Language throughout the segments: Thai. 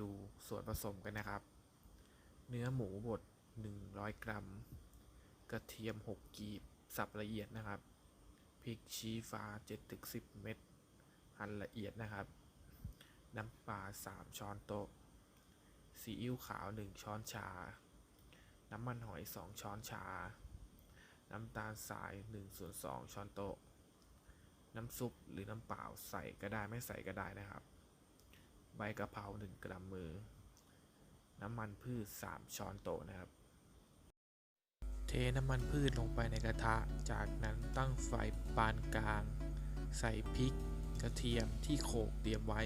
ดูส่วนผสมกันนะครับ เนื้อหมูบด 100 กรัม กระเทียม 6 กีบ สับละเอียดนะครับ พริกชี้ฟ้า7-10 เม็ด หั่นละเอียดนะครับ น้ำปลา 3 ช้อนโต๊ะ ซีอิ๊วขาว 1 ช้อนชา น้ำมันหอย 2 ช้อนชา น้ำตาลทราย1ส่วน2ช้อนโต๊ะ น้ำซุปหรือน้ำเปล่าใส่ก็ได้ไม่ใส่ก็ได้นะครับ ใบกะเพรา1กรัมมือ น้ำมันพืช 3 ช้อนโต๊ะนะครับ เทน้ำมันพืชลงไปในกระทะ จากนั้นตั้งไฟปานกลาง ใส่พริก กระเทียมที่โขกเตรียมไว้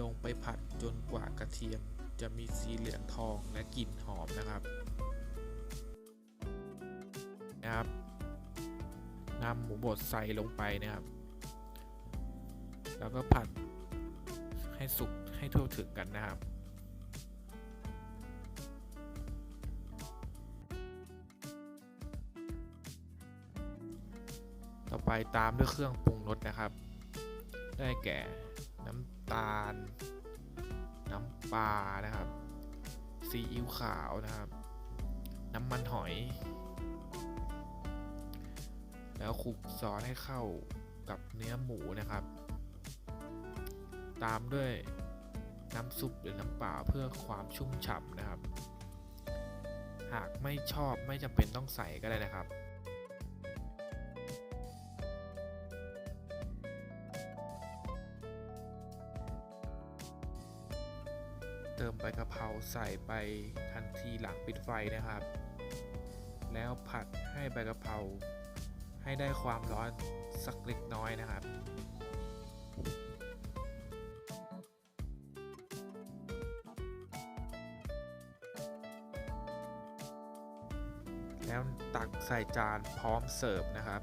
ลงไปผัดจนกว่ากระเทียมจะมีสีเหลืองทองและกลิ่นหอมนะครับนะครับนำหมูบดใส่ลงไปนะครับ แล้วก็ผัด ให้สุกให้ทั่วถึงกันนะครับต่อไปตามด้วยเครื่องปรุงรสนะครับ ได้แก่น้ำตาล น้ำปลานะครับ ซีอิ๊วขาวนะครับ น้ำมันหอย แล้วคลุกซอสให้เข้ากับเนื้อหมูนะครับ ตามด้วยน้ำซุปหรือน้ำเปล่าเพื่อความชุ่มฉ่ำนะครับ หากไม่ชอบไม่จำเป็นต้องใส่ก็ได้นะครับเติมใบกะเพราใส่ไปทันทีหลังปิดไฟนะครับ แล้วผัดให้ใบกะเพราให้ได้ความร้อนสักเล็กน้อยนะครับ แล้วตักใส่จานพร้อมเสิร์ฟนะครับ